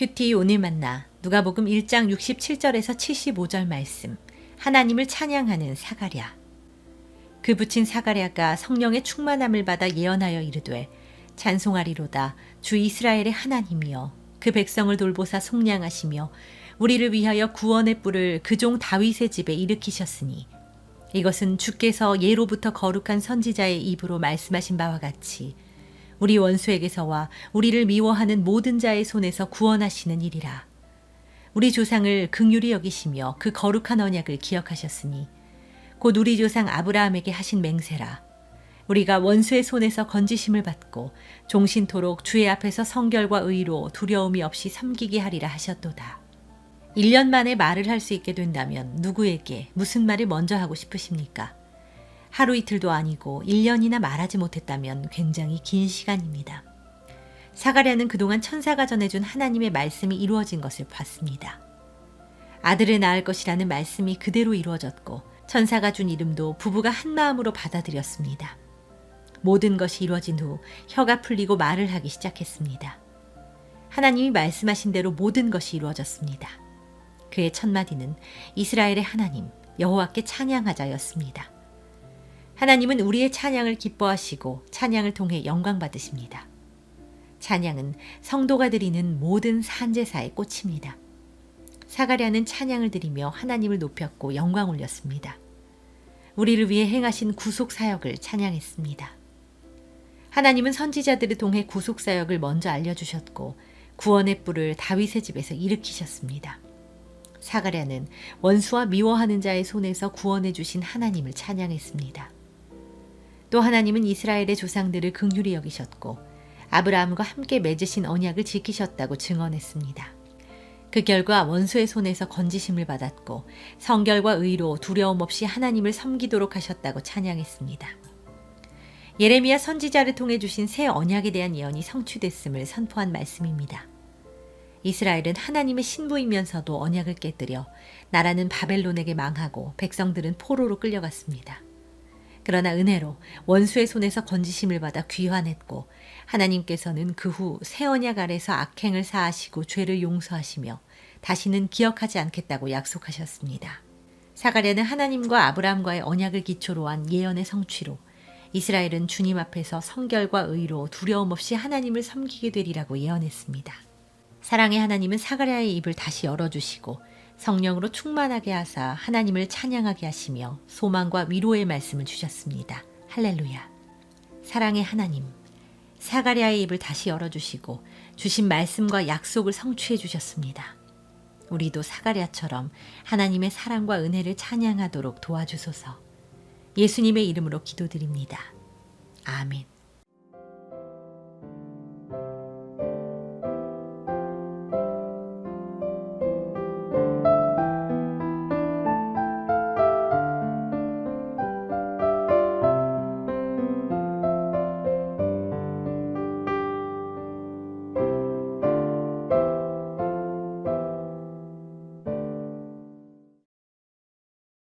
큐티 오늘 만나. 누가복음 1장 67절에서 75절 말씀. 하나님을 찬양하는 사가랴. 그 붙인 사가랴가 성령의 충만함을 받아 예언하여 이르되 찬송하리로다. 주 이스라엘의 하나님이여. 그 백성을 돌보사 속량하시며 우리를 위하여 구원의 뿔을 그 종 다윗의 집에 일으키셨으니 이것은 주께서 예로부터 거룩한 선지자의 입으로 말씀하신 바와 같이 우리 원수에게서와 우리를 미워하는 모든 자의 손에서 구원하시는 일이라. 우리 조상을 극률히 여기시며 그 거룩한 언약을 기억하셨으니 곧 우리 조상 아브라함에게 하신 맹세라. 우리가 원수의 손에서 건지심을 받고 종신토록 주의 앞에서 성결과 의로 두려움이 없이 섬기게 하리라 하셨도다. 1년 만에 말을 할 수 있게 된다면 누구에게 무슨 말을 먼저 하고 싶으십니까? 하루 이틀도 아니고 1년이나 말하지 못했다면 굉장히 긴 시간입니다. 사가랴는 그동안 천사가 전해준 하나님의 말씀이 이루어진 것을 봤습니다. 아들을 낳을 것이라는 말씀이 그대로 이루어졌고 천사가 준 이름도 부부가 한 마음으로 받아들였습니다. 모든 것이 이루어진 후 혀가 풀리고 말을 하기 시작했습니다. 하나님이 말씀하신 대로 모든 것이 이루어졌습니다. 그의 첫 마디는 이스라엘의 하나님 여호와께 찬양하자였습니다. 하나님은 우리의 찬양을 기뻐하시고 찬양을 통해 영광 받으십니다. 찬양은 성도가 드리는 모든 산제사의 꽃입니다. 사가랴는 찬양을 드리며 하나님을 높였고 영광 올렸습니다. 우리를 위해 행하신 구속 사역을 찬양했습니다. 하나님은 선지자들을 통해 구속 사역을 먼저 알려주셨고 구원의 뿔을 다윗의 집에서 일으키셨습니다. 사가랴는 원수와 미워하는 자의 손에서 구원해 주신 하나님을 찬양했습니다. 또 하나님은 이스라엘의 조상들을 긍휼히 여기셨고 아브라함과 함께 맺으신 언약을 지키셨다고 증언했습니다. 그 결과 원수의 손에서 건지심을 받았고 성결과 의로 두려움 없이 하나님을 섬기도록 하셨다고 찬양했습니다. 예레미야 선지자를 통해 주신 새 언약에 대한 예언이 성취됐음을 선포한 말씀입니다. 이스라엘은 하나님의 신부이면서도 언약을 깨뜨려 나라는 바벨론에게 망하고 백성들은 포로로 끌려갔습니다. 그러나 은혜로 원수의 손에서 건지심을 받아 귀환했고 하나님께서는 그 후 새 언약 아래서 악행을 사하시고 죄를 용서하시며 다시는 기억하지 않겠다고 약속하셨습니다. 사가랴는 하나님과 아브라함과의 언약을 기초로 한 예언의 성취로 이스라엘은 주님 앞에서 성결과 의로 두려움 없이 하나님을 섬기게 되리라고 예언했습니다. 사랑의 하나님은 사가랴의 입을 다시 열어주시고 성령으로 충만하게 하사 하나님을 찬양하게 하시며 소망과 위로의 말씀을 주셨습니다. 할렐루야. 사랑의 하나님, 사가랴의 입을 다시 열어주시고 주신 말씀과 약속을 성취해 주셨습니다. 우리도 사가랴처럼 하나님의 사랑과 은혜를 찬양하도록 도와주소서. 예수님의 이름으로 기도드립니다. 아멘.